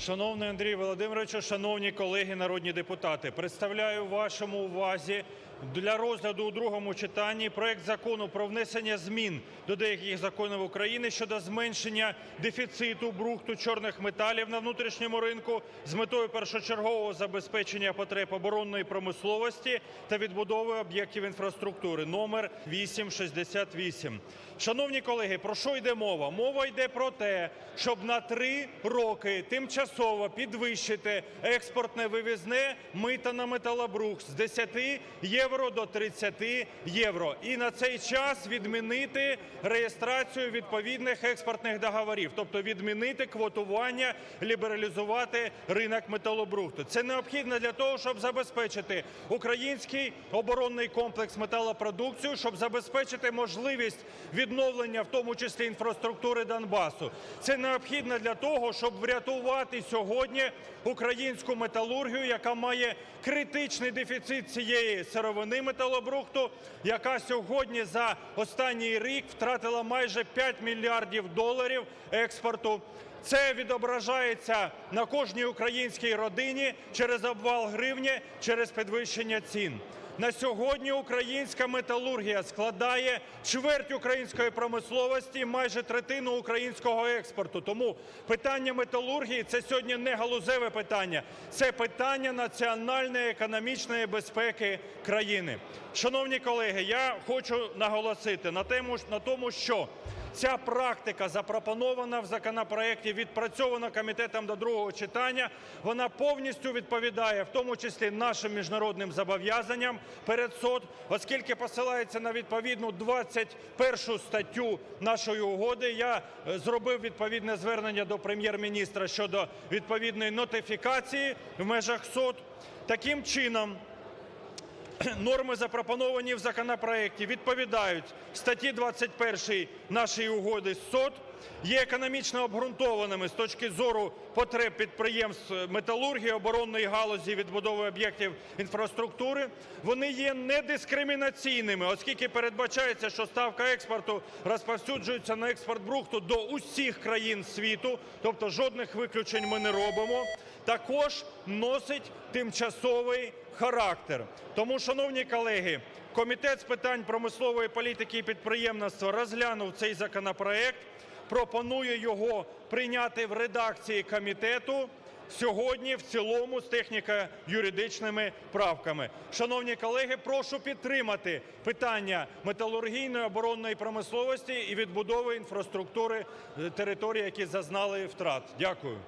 Шановний Андрій Володимировичу, шановні колеги народні депутати, представляю вашому увазі для розгляду у другому читанні проект Закону про внесення змін до деяких законів України щодо зменшення дефіциту брухту чорних металів на внутрішньому ринку з метою першочергового забезпечення потреб оборонної промисловості та відбудови об'єктів інфраструктури (номер 8068). Шановні колеги, про що йде мова? Мова йде про те, щоб на 3 роки тимчасово підвищити експортне вивізне мито на металобрухт з 10 євро до 30 євро. І на цей час відмінити реєстрацію відповідних експортних договорів, тобто відмінити квотування, лібералізувати ринок металобрухту. Це необхідно для того, щоб забезпечити український оборонний комплекс металопродукцією, щоб забезпечити можливість відновлення, в тому числі інфраструктури Донбасу. Це необхідно для того, щоб врятувати сьогодні українську металургію, яка має критичний дефіцит цієї сировини металобрухту, яка сьогодні за останній рік втратила майже 5 мільярдів доларів експорту. Це відображається на кожній українській родині через обвал гривні, через підвищення цін. На сьогодні українська металургія складає чверть української промисловості, майже третину українського експорту. Тому питання металургії – це сьогодні не галузеве питання, це питання національної економічної безпеки країни. Шановні колеги, я хочу наголосити на тому, що ця практика запропонована в законопроекті, відпрацьована комітетом до другого читання, вона повністю відповідає, в тому числі нашим міжнародним зобов'язанням перед СОТ, оскільки посилається на відповідну 21 статтю нашої угоди. Я е, зробив відповідне звернення до Прем'єр-міністра щодо відповідної нотифікації в межах СОТ. Таким чином, норми, запропоновані в законопроекті, відповідають статті 21 нашої угоди з СОТ, є економічно обґрунтованими з точки зору потреб підприємств металургії, оборонної галузі, відбудови об'єктів інфраструктури. Вони є недискримінаційними, оскільки передбачається, що ставка експорту розповсюджується на експорт брухту до усіх країн світу, тобто жодних виключень ми не робимо. Також носить тимчасовий характер. Тому, шановні колеги, Комітет з питань промислової політики і підприємництва розглянув цей законопроект, пропонує його прийняти в редакції комітету сьогодні в цілому з техніко-юридичними правками. Шановні колеги, прошу підтримати питання металургійної оборонної промисловості і відбудови інфраструктури територій, які зазнали втрат. Дякую.